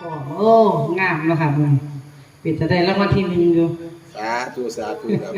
โอ้งามเนาะค่ะคุณเป็นจะได้รางวัลที่นึงอยู่ สาธุสาธุครับ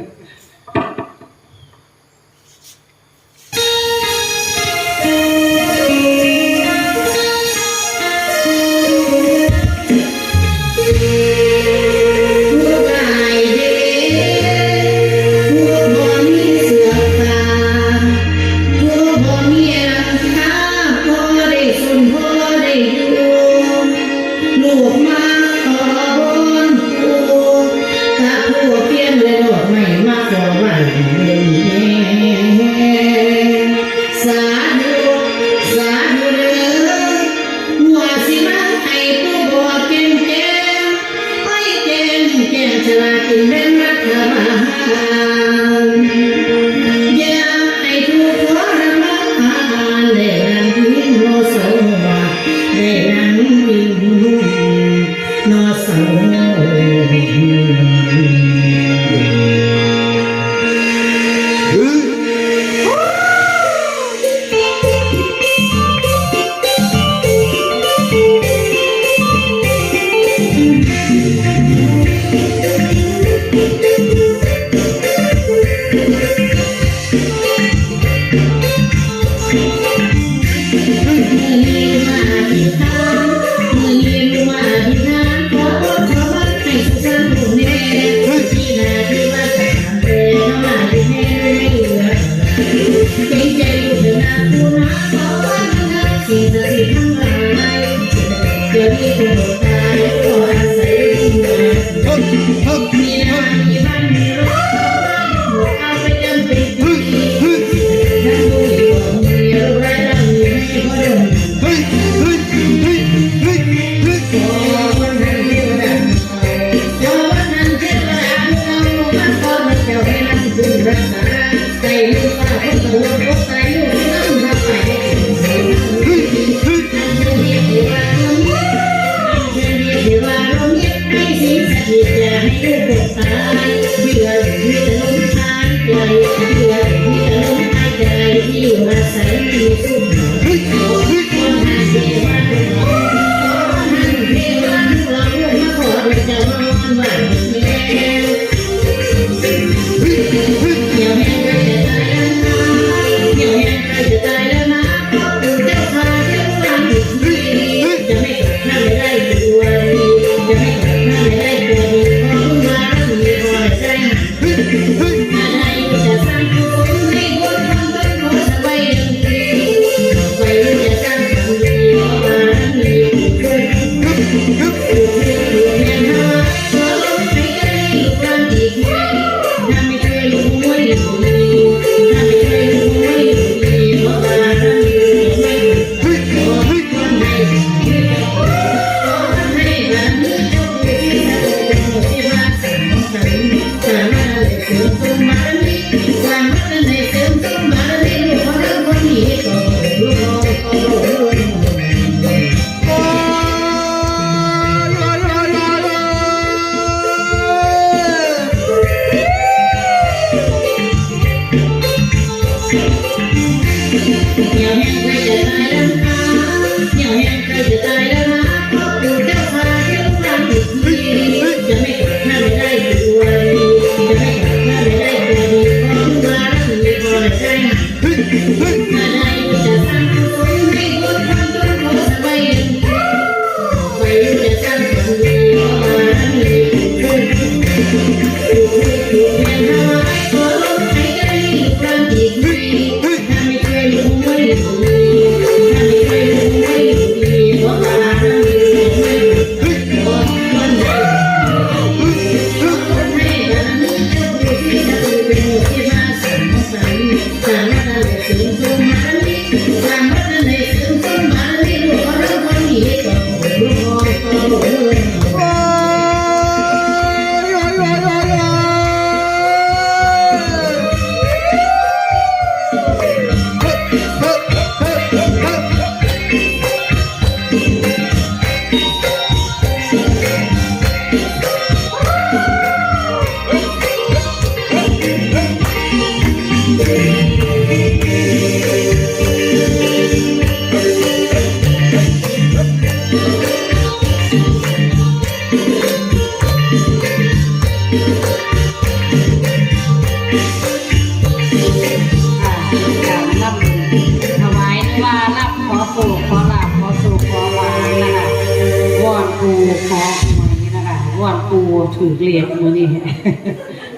ว่านปูถือเรียกมือนี่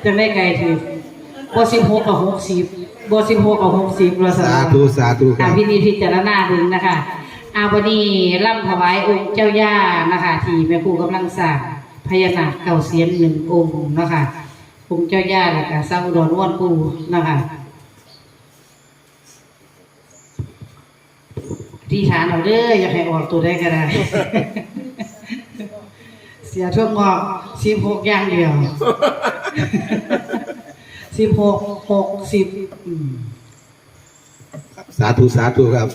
จะไม่ไกลถือบอสิบหกกับหกสิบบอสิบหกกับหกสิบเราสาธุสาธุครับพี่นี่พิจารณาดึงนะคะอาวันนี้ร่ำถวายองค์เจ้าย่านะคะ ที่แม่ครูกำลังสร้างพญานาคเก่าเสียนหนึ่งองค์นะคะองค์เจ้าย่าแล้วก็สร้างอุดรว่นปูนะคะที่ฐานเราเด้ออยากให้ออกตัวได้ก็ได้ เสียทั้งงอกสิบหกอย่างเดียวสิบหกหกสิบสาธุ สาธุครับ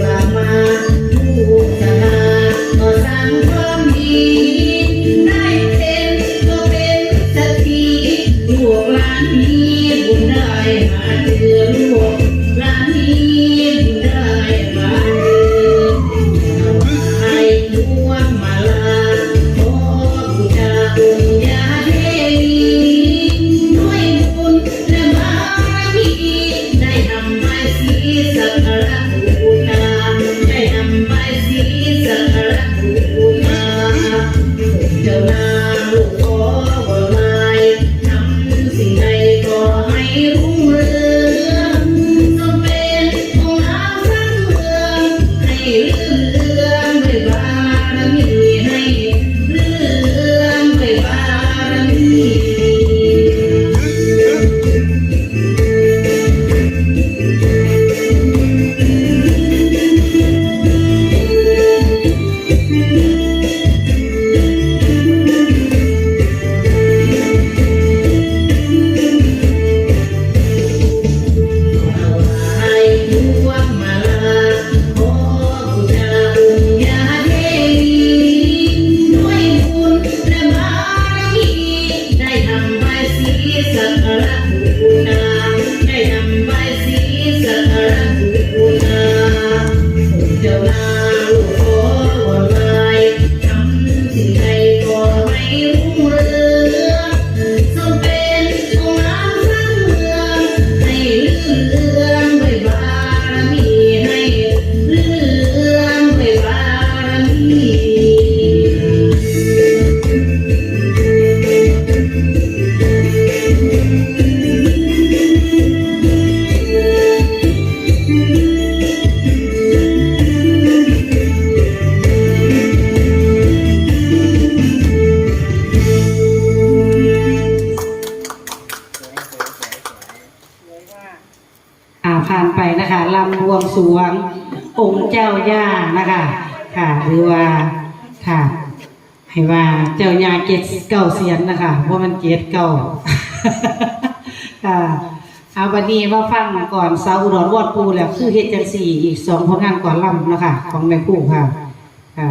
กลับมา pilih ให้ว่าเจ้ายาเกศเก่าเสียนนะคะเพราะมันเกศเก่าค่ะเอาวันนี้มาฟังก่อนสาวอุดรวอดปูแล้วคือเฮจันสี่อีกสองผลงานก่อนล่ำนะคะของแม่ผู้ค่ะค่ะ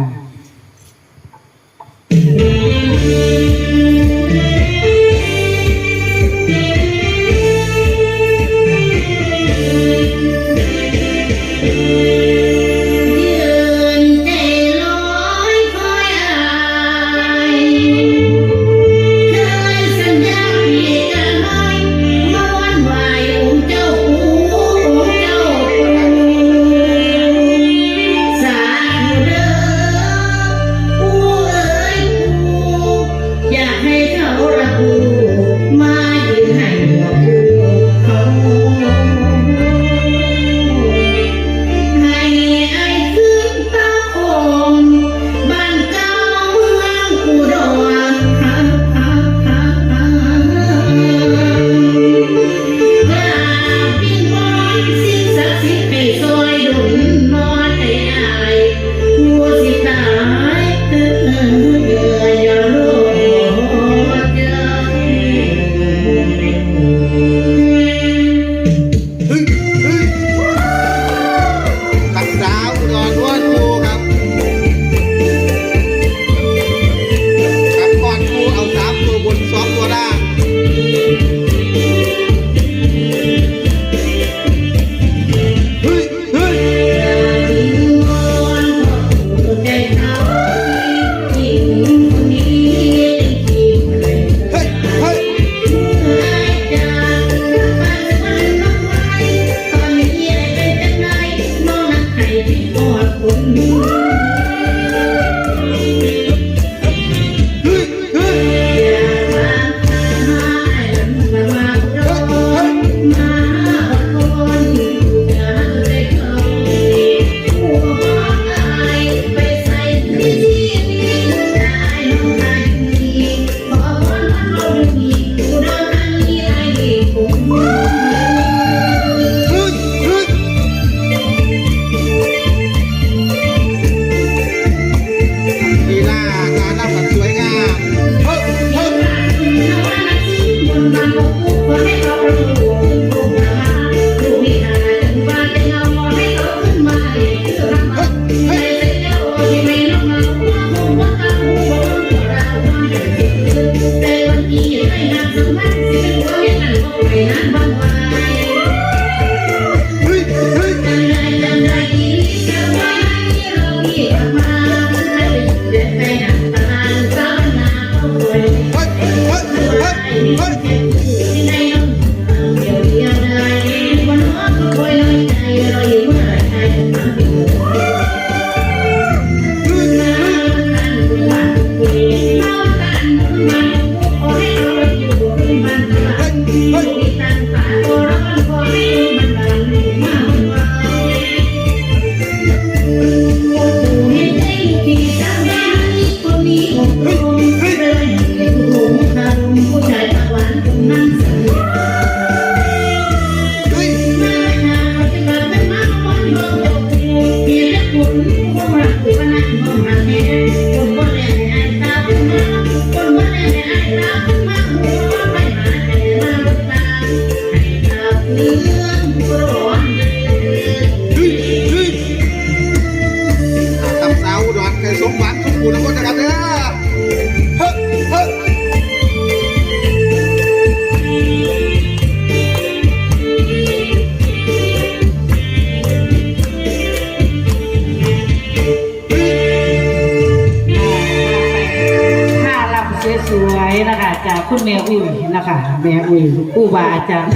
นะคะแม่อุ้ยผู้บาอาจารย์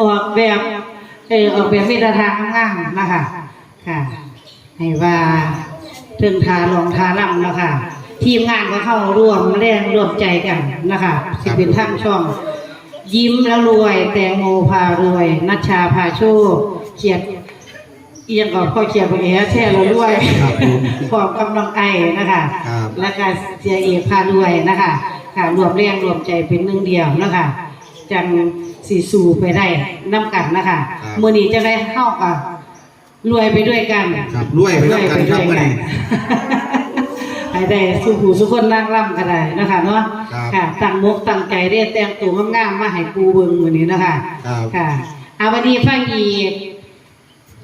ออกแบบเออออกแบบมีแตรทางงามๆนะคะค่ะให้ว่าถึงทาลองทาลำนะคะทีมงานก็เข้าร่วมแรงร่วมใจกันนะคะสิเป็นทั้งช่อง ยิ้มแล้วรวย แตงโมพารวย นัชชาพาโชคเขียนเอียงกับพ่อเขียนไปเอ๋แช่เราด้วยครับผมพร้อมกำลังไอนะคะครับและการเสียเอกพารวยนะคะ ค่ะรวมแรงรวมใจเป็นหนึ่งเดียวนะคะจังสีสู่ไปได้น้ำกันนะคะครับมื่อนี้จะได้เข้ากับรวยไปด้วยกันครับรวยไปด้วยกันครับมื้อนี้ให้ได้สู้ผู้สุกคนนั่งร่ำกันได้นะคะเนาะครับค่ะตั้งมกตั้งใจได้แต่งตัวงามๆมาให้ปูเบิ่งมื้อนี้นะคะครับค่ะเอาวันนี้ฟังอีก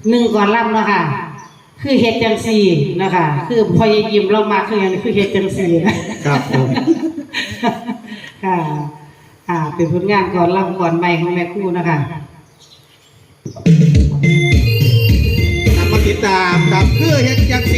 หนึ่งก่อนร่ำเนาะคะคือเฮ็ดจังซี่นะคะคือพอยายยิ้มเรามาคืออย่างนี้คือเฮ็ดจังซี่นะครับผม ค่ะ อ่า เป็นผลงานก่อนร่ำก่อนใหม่ของแม่คู่นะคะนำมาติดตามครับเพื่อเฮ็ดจังสี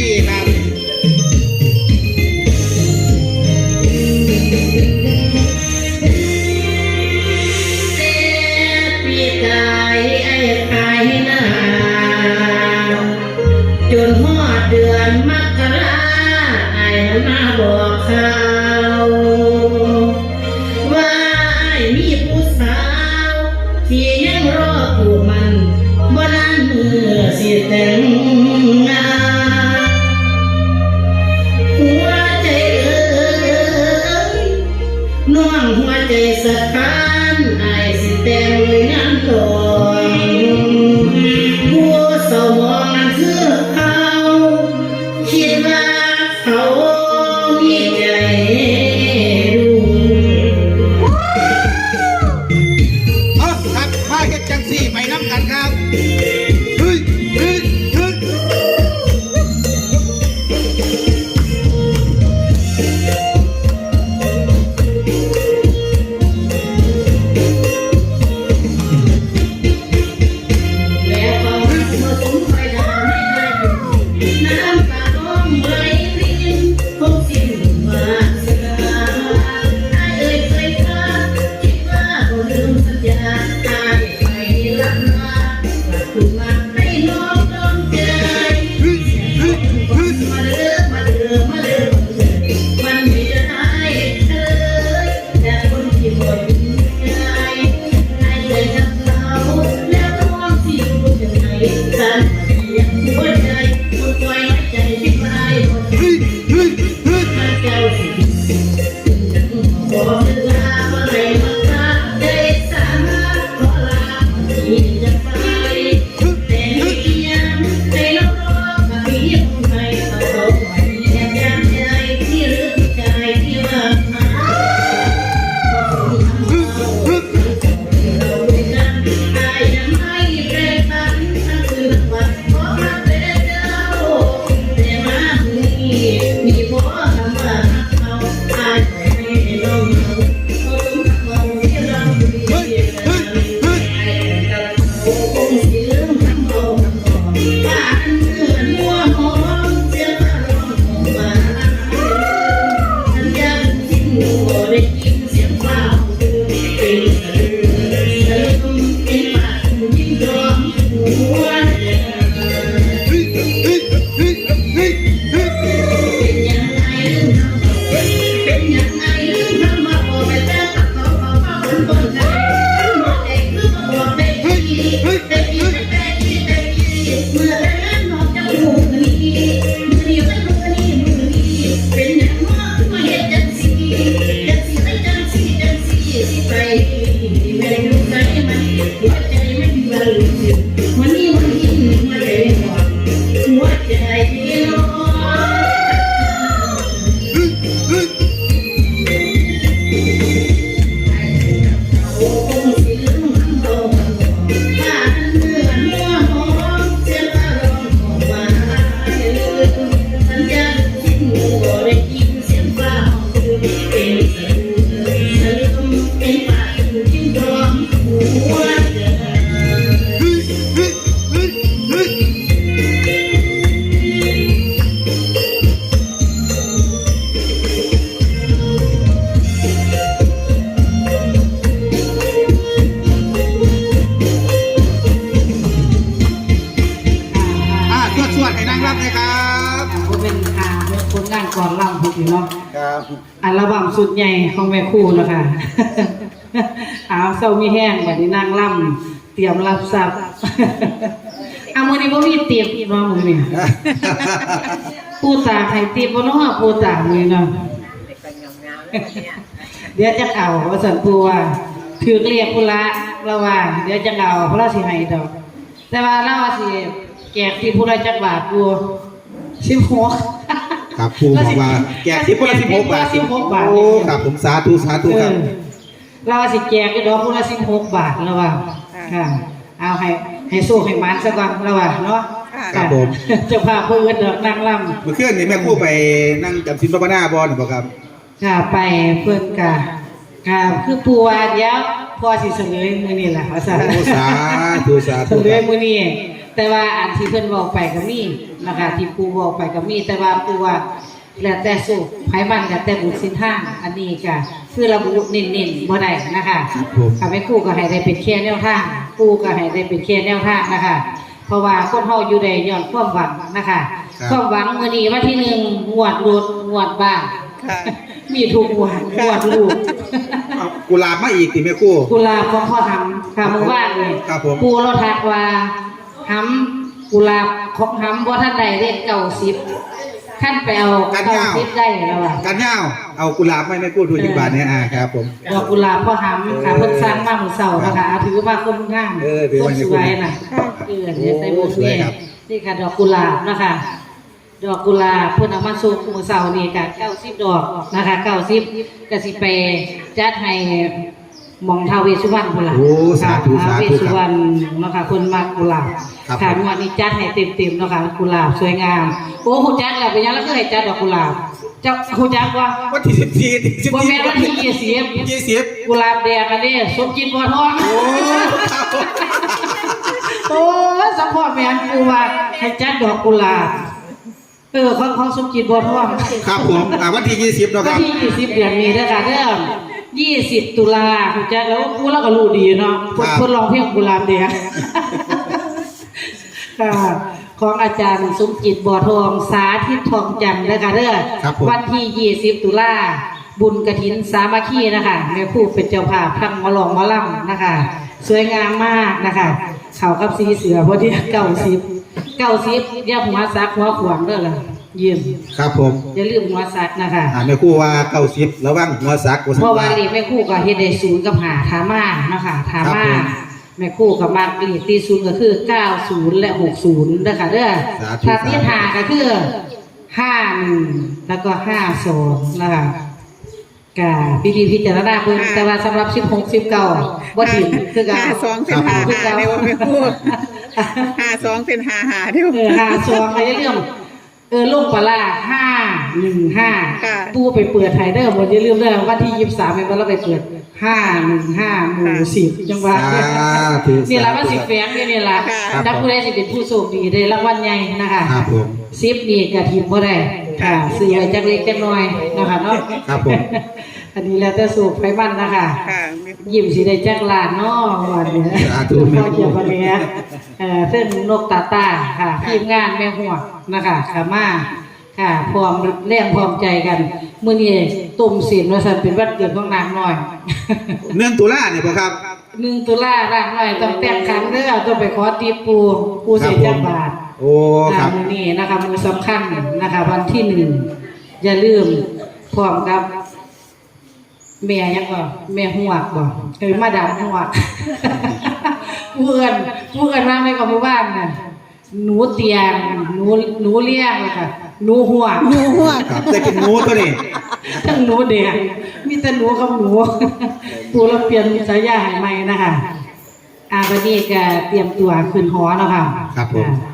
งสีสิไปไม่รู้ใจมันหัวใสุดใหญ่ของแม่ครู่นะคะเอาเศร้ามีแห้งแบบนี้นั่งล่ำเตรียมรับทรัพย์เอามือนี้พ่มีเตียมอีกเนามือนี่ปูตาไข่เตียบ่เนาะปูตามือเนาะเดี๋ยวจะเอาว่าสันปูว่าถือเรียกพุละเราว่า เดี๋ยวจะเอาพระราสิให้ดอก แต่ว่าเราว่าสิแจกที่พุละจักบาทกูสิบหก ครับครูบอกว่าแจกที่คนละสิบหกบาทสิบหกบาท โอ้ครับผมสาธุสาธุเอครับอเราว่าสิแจกก็ดอกพุละสิบหกบาทแล้วว่าค่ะเอาให้ให้สู้ให้มันซะก่อนแล้วว่าเนาะครับผมเจ้าภาพเพื่อนดอกนางลำเมื่อคืนนี่แม่ครู่ไปนั่งจำสินพระนาบอลบ่ครับค่ะไปเพื่อนกะค่ะคือปูว่าเดี๋ยวพอสิเสลยมื้อนี้แหละว่าซั่นโอ้สาธุสาเสธุลคยรับมื้อนี้ แต่ว่าอันที่เพิ่นบอกไปก็มีนะคะที่ปูบอกไปก็มี แต่ว่าปูว่าแล้วแต่สุขไผมันแล้วแต่บุญสินทางอันนี้ก็คือระบุเน้นๆบ่ได้นะคะครับผมค่ะแม่ครูก็ให้ได้เป็นแค่แนวทางปูก็ให้ได้เป็นแค่แนวทางนะคะ เพราะว่าคนเฮาอยู่ได้ย้อนความหวังนะคะความหวังมื้อนี้วันที่หนึ่งงวดรถงวดบ้านค่ะมีทุกงวดงวดลูกเอากุหลาบมาอีกสิแม่ครู่กุหลาบของพ่อทำค่ะเมื่อวานเลยครับผมปูเราทักว่า หำกุหลาบของหำว่าท่านใดเรียกเก่าสิบขั้นไปเอาเก่าสิบได้แล้วอะกันยาวเอากุหลาบไม่แม่ครู่ดูที่บ้านเนี่ยอ่าครับผมดอกกุหลาบพ่อหำค่ะเพิ่นสร้างมาเมื่อเสาร์นะคะเอาถือว่าคนงามเออถือคว่านในสคนวยน่ะเออเดี๋ยวใส่บุญสวยนี่ครับนี่ค่ะดอกกุหลาบนะคะดอกกุหลาบเพิ่นเอามาสู่มื้อเสาร์นี่ก็90ดอกนะคะ90ก็สิไปจัดให้ห มองท้าวเวสสุวรรณพุ่นล่ะโอ้สาธุท้าวสาเวสธุสุควรรับรณเนาะค่ะเพิ่นมักกุหลาบครับ ค่ะผมงวดนี้จัดให้เต็มๆเนาะค่ะกุหลาบสวยงาม โอ้ฮู้จักแล้วเป็นหยังแล้วคือให้จัดดอกกุหลาบ เจ้าฮู้จักว่าวันที่สิบสี่สิบบ่สี่แม่นวันที่ยี่สิบยี่สิบกุหลาบแดงอันนี้สมจิตบัวทอง โอ้ครับผม โอ้ยสัมพ่อแม่นกูว่าให้จัดดอกกุหลาบเออของของสมจิตบัวทองครับผมอ่าวันที่ยี่สิบเนาะควันรับ ที่ยี่สิบเดือนนี้นะคะเริ่ม ยี่สิบตุลาคุณแจ๊คแล้วกูแล้วก็รู้ดีเนาะคนคนร้องเพลงกุหลาบแดงค่ะของอาจารย์สมจิตบัวทองสาธิตทองจันทร์นะคะเด้อครับผมวันที่ยี่สิบตุลาบุญกระถินสามัคคีนะคะแม่ครู่เป็นเจ้าภาพทั้งหมอลองหมอลำนะคะ สวยงามมากนะคะเขากับสีเสือพอดีเก้าสิบเก้าสิบอย่าหัวซักหัวขวางเด้อล่ะ ยืมครับผมอย่าลืมหัวซักนะคะอ่าแม่ครู่ว่าเก้าสิบระวังหัวสักหัวสัเพกราะว่าลีแม่ครู่ก็เฮ็ดได้ศูนย์กับหาถามานะคะถาครับมาผมแม่ครู่กับมากลีตีศูนย์ก็คือ90และ60นะคะเด้อสาธุ ถ้าที่หาก็คือ51แล้วก็52นะคะกะพี่พี่พิจารณาเพิ่นแต่ว่าสำหรับ16 19บ่ถึงคือกัน ห้าสองเป็นห้าหาเดี๋ยวไม่พูดห้าสองเป็นห้าหาเดี๋ยวเออหาซองอะไรเรื่อง เออลูกปลาร้าห้าหนึ่งห้าค่ะปูไปเปิดไทยเดอร์หมดอย่าลืมเด้อวันที่ยี่สิบสามเป็นวันเราไปเปิดห้าหนึ่งห้าหมู่สิบจังหวัดสาธุนี่ละว่าสิบแฝงนี่นี่ละค่ะถ้าผู้ใดสิเป็นผู้โชคดีได้รางวัลใหญ่นะคะครับผม สิบนี่กระถิ่นบ่ได้ค่ะซื้อไว้จักเล็กจักน้อยนะคะเนาะครับผมอันนี้แล้วแต่สูบไฟบ้านนะคะค่ะไม่พูดยิ้มสิได้จักลานเนาะวันนี้สาธุพ่อเจ้าพ่อแม่เอ่อเส้นนกตาตาค่ะทีมงานแม่หัวกนะคะขามาค่ะพร้อมแรงพร้อมใจกันมื้อนี้ตุ่มศีลว่าซั่นเป็นวันเกิดของนางน้อยเนื่องตุลาเนี่ยบ่ครับหนึ่งตุลาร่างน้อยต้องแต่งขันเด้อต้องไปขอตีปูปูเสียจักบาท โอ้ครับ มื้อนี้นะคะมื้อสำคัญนะคะ วันที่หนึ่งอย่าลืมพร้อมกับแม่ยังบ่แม่หวกบ่เออมาดามหวกผู้เอื้อนผู้เอื้อนมาในกับหมู่บ้านน่ะหนูเตียงหนูหนูเลี้ยงเลยค่ะหนูหวกงูหัวครับได้กินหมูตัวนี้ ทั้งหนูแดงมีแต่หนูกับหนูปู่เราเปลี่ยนสายาให้ใหม่นะคะอาบัดนี้ก็เตรียมตัวขึ้นหอแล้วค่ะครับผม อ่า